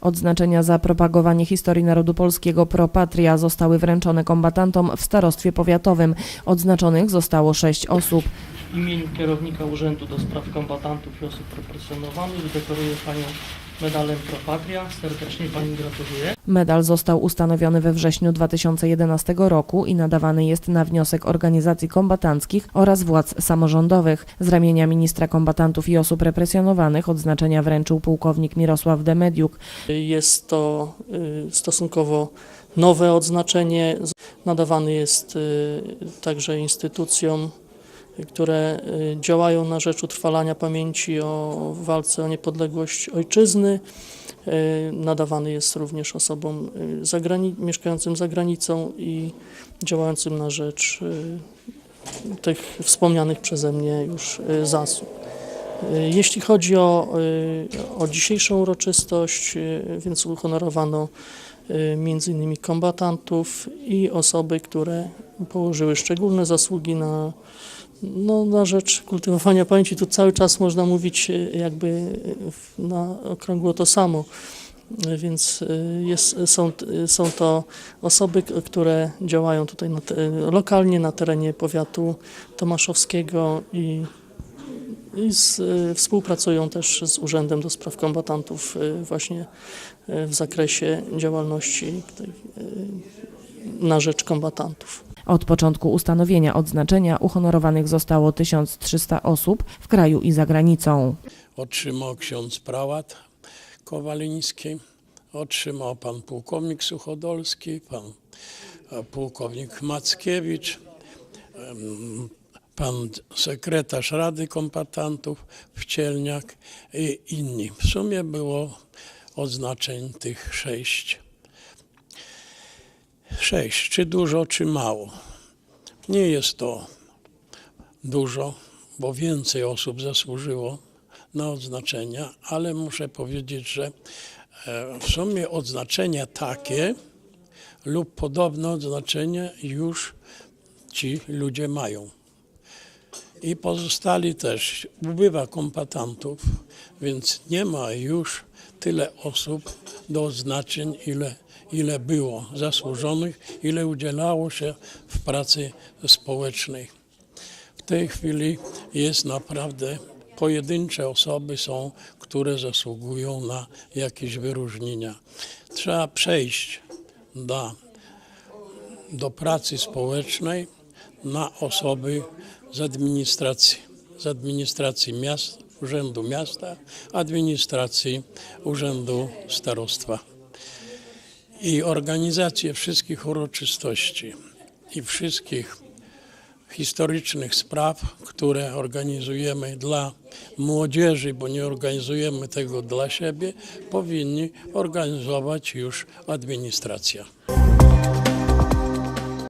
Odznaczenia za propagowanie historii narodu polskiego Pro Patria zostały wręczone kombatantom w starostwie powiatowym. Odznaczonych zostało sześć osób. W imieniu kierownika Urzędu do Spraw Kombatantów i Osób Represjonowanych dekoruję Panią medalem Pro Patria. Serdecznie Pani gratuluję. Medal został ustanowiony we wrześniu 2011 roku i nadawany jest na wniosek organizacji kombatanckich oraz władz samorządowych. Z ramienia ministra kombatantów i osób represjonowanych odznaczenia wręczył pułkownik Mirosław Demediuk. Jest to y, stosunkowo nowe odznaczenie. Nadawane jest y, także instytucjom, które y, działają na rzecz utrwalania pamięci o walce o niepodległość ojczyzny. Y, Nadawany jest również osobom y, zagrani- mieszkającym za granicą i działającym na rzecz tych wspomnianych przeze mnie już zasług. Jeśli chodzi o, o dzisiejszą uroczystość, więc uhonorowano innymi kombatantów i osoby, które położyły szczególne zasługi na, no, na rzecz kultywowania pamięci. Tu cały czas można mówić y, jakby w- na okrągło to samo. Y, Więc jest, są, są to osoby, które działają tutaj na te, lokalnie na terenie powiatu tomaszowskiego i i z, współpracują też z Urzędem do Spraw Kombatantów właśnie w zakresie działalności na rzecz kombatantów. Od początku ustanowienia odznaczenia uhonorowanych zostało 1300 osób w kraju i za granicą. otrzymał ksiądz prałat Kowaliński, otrzymał pan pułkownik Suchodolski, pan e, pułkownik Mackiewicz, pan sekretarz Rady Kombatantów Wcielniak i inni. W sumie było oznaczeń tych sześć. Sześć, czy dużo, czy mało. Nie jest to dużo, bo więcej osób zasłużyło na odznaczenia, ale muszę powiedzieć, że e, w sumie odznaczenia takie lub podobne odznaczenia już ci ludzie mają. I pozostali też ubywa kombatantów, więc nie ma już tyle osób do odznaczeń, ile, ile było zasłużonych, ile udzielało się w pracy społecznej. W tej chwili jest naprawdę pojedyncze osoby są, które zasługują na jakieś wyróżnienia. Trzeba przejść do, do pracy społecznej na osoby z administracji, z administracji miast, Urzędu Miasta, administracji Urzędu Starostwa. I organizację wszystkich uroczystości i wszystkich historycznych spraw, które organizujemy dla młodzieży, bo nie organizujemy tego dla siebie, powinni organizować już administracja.